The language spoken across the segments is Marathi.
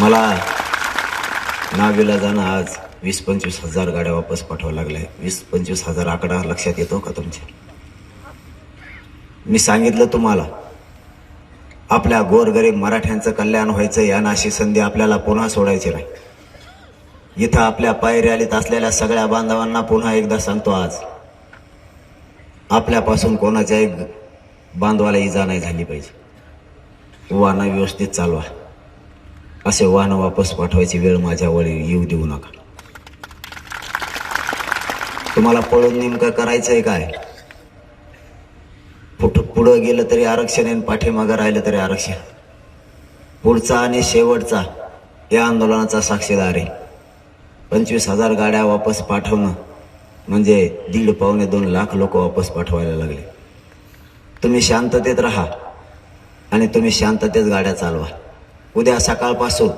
मला नावीला जाणं आज वीस पंचवीस हजार गाड्या वापस पाठवावं लागल्या. वीस पंचवीस हजार आकडा लक्षात येतो का तुमच्या? मी सांगितलं तुम्हाला आपल्या गोरगरीब मराठ्यांचं कल्याण व्हायचं या नाशी संधी आपल्याला पुन्हा सोडायची नाही. इथं आपल्या पायऱ्यालीत असलेल्या सगळ्या बांधवांना पुन्हा एकदा सांगतो आज आपल्यापासून कोणाच्याही बांधवाला इजा नाही झाली पाहिजे. वाहनं व्यवस्थित चालवा. असे वाहनं वापस पाठवायची वेळ माझ्यावर येऊ देऊ नका. तुम्हाला पळून नेमकं करायचंय काय? पुढं पुढं गेलं तरी आरक्षण आहे आणि पाठीमागं राहिलं तरी आरक्षण. पुढचा आणि शेवटचा या आंदोलनाचा साक्षीदार आहे. पंचवीस हजार गाड्या वापस पाठवणं म्हणजे दीड पावणे दोन लाख लोक वापस पाठवायला लागले. तुम्ही शांततेत राहा आणि तुम्ही शांततेत गाड्या चालवा. उद्या सकाळपासून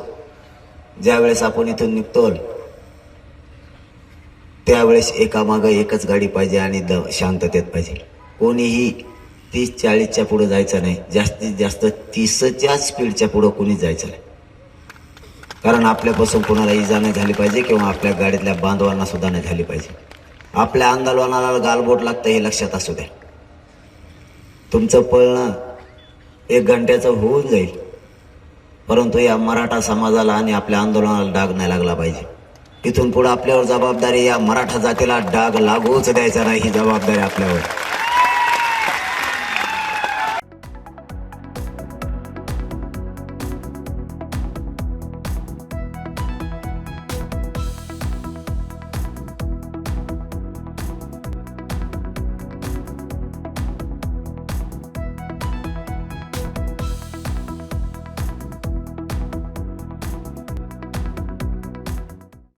ज्यावेळेस आपण इथून निघतो त्यावेळेस एकामागं एकच गाडी पाहिजे आणि द शांततेत पाहिजे. कोणीही तीस चाळीसच्या पुढं जायचं नाही. जास्तीत जास्त तीसच्या स्पीडच्या पुढं कोणीच जायचं नाही. कारण आपल्यापासून कोणाला इजा नाही झाली पाहिजे किंवा आपल्या गाडीतल्या बांधवांना सुद्धा नाही झाली पाहिजे. आपल्या आंदोलनाला गालबोट लागतं हे लक्षात असू द्या. तुमचं पळणं एक घंट्याचं होऊन जाईल. परंतु या मराठा समाजाला आणि आपल्या आंदोलनाला डाग नाही लागला पाहिजे. इथून पुढे आपल्यावर जबाबदारी या मराठा जातीला डाग लागूच द्यायचा नाही ही जबाबदारी आपल्यावर.